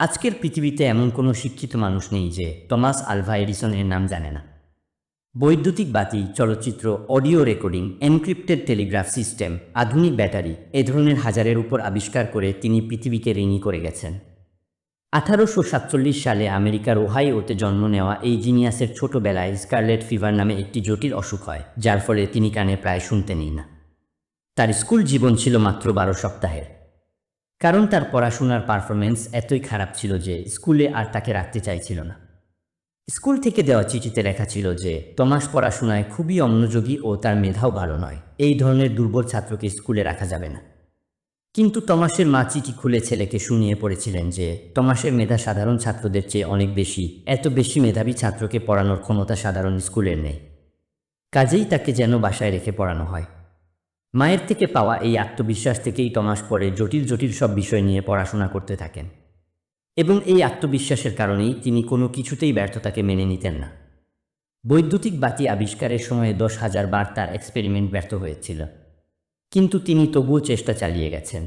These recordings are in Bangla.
আজকের পৃথিবীতে এমন কোনো শিক্ষিত মানুষ নেই যে টমাস আলভা এডিসনের নাম জানে না। বৈদ্যুতিক বাতি, চলচ্চিত্র, audio recording, encrypted telegraph system, আধুনিক ব্যাটারি, এ ধরনের হাজারের উপর আবিষ্কার করে তিনি পৃথিবীকে ঋণী করে গেছেন। আঠারোশো সাতচল্লিশ সালে আমেরিকার ওহাইওতে জন্ম নেওয়া এই জিনিয়াসের ছোটবেলায় স্কারলেট ফিভার নামে একটি জটিল অসুখ হয়, যার ফলে তিনি কানে প্রায় শুনতেনই না। তার স্কুল জীবন ছিল মাত্র বারো সপ্তাহের। কারণ তার পড়াশোনার পারফরমেন্স এতই খারাপ ছিল যে স্কুলে আর তাকে রাখতে চাইছিল না। স্কুল থেকে দেওয়া চিঠিতে লেখা ছিল যে টমাস পড়াশোনায় খুবই অমনোযোগী ও তার মেধাও ভালো নয়। এই ধরনের দুর্বল ছাত্রকে স্কুলে রাখা যাবে না। কিন্তু টমাসের মা চিঠি খুলে ছেলেকে শুনিয়ে পড়েছিলেন যে টমাসের মেধা সাধারণ ছাত্রদের চেয়ে অনেক বেশি। এত বেশি মেধাবী ছাত্রকে পড়ানোর ক্ষমতা সাধারণ স্কুলের নেই। কাজেই তাকে যেন বাসায় রেখে পড়ানো হয়। মায়ের থেকে পাওয়া এই আত্মবিশ্বাস থেকেই টমাস পরে জটিল জটিল সব বিষয় নিয়ে পড়াশোনা করতে থাকেন। এবং এই আত্মবিশ্বাসের কারণেই তিনি কোনো কিছুতেই ব্যর্থতাকে মেনে নিতেন না। বৈদ্যুতিক বাতি আবিষ্কারের সময়ে দশ হাজার বার তার এক্সপেরিমেন্ট ব্যর্থ হয়েছিল। কিন্তু তিনি তবুও চেষ্টা চালিয়ে গেছেন।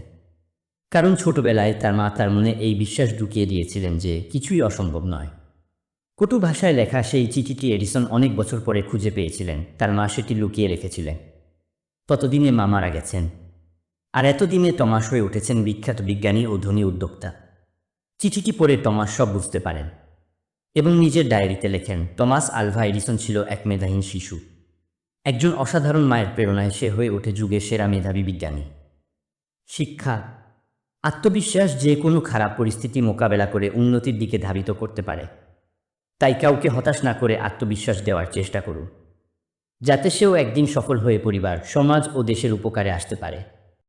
কারণ ছোটবেলায় তার মা তার মনে এই বিশ্বাস ঢুকিয়ে দিয়েছিলেন যে কিছুই অসম্ভব নয়। কটু ভাষায় লেখা সেই চিঠিটি এডিসন অনেক বছর পরে খুঁজে পেয়েছিলেন। তার মা সেটি লুকিয়ে রেখেছিলেন। ততদিনে মা মারা গেছেন। আর এতদিনে টমাস হয়ে উঠেছেন বিখ্যাত বিজ্ঞানী ও ধনী উদ্যোক্তা। চিঠিটি পড়ে টমাস সব বুঝতে পারেন। এবং নিজের ডায়েরিতে লেখেন টমাস আলভা এডিসন ছিল এক মেধাহীন শিশু। একজন অসাধারণ মায়ের প্রেরণায় সে হয়ে ওঠে যুগের সেরা মেধাবী বিজ্ঞানী। শিক্ষা, আত্মবিশ্বাস যে কোনো খারাপ পরিস্থিতি মোকাবেলা করে উন্নতির দিকে ধাবিত করতে পারে। তাই কাউকে হতাশ না করে আত্মবিশ্বাস দেওয়ার চেষ্টা করুন। যাতে সেও একদিন সফল হয়ে পরিবার সমাজ ও দেশের উপকারে আসতে পারে।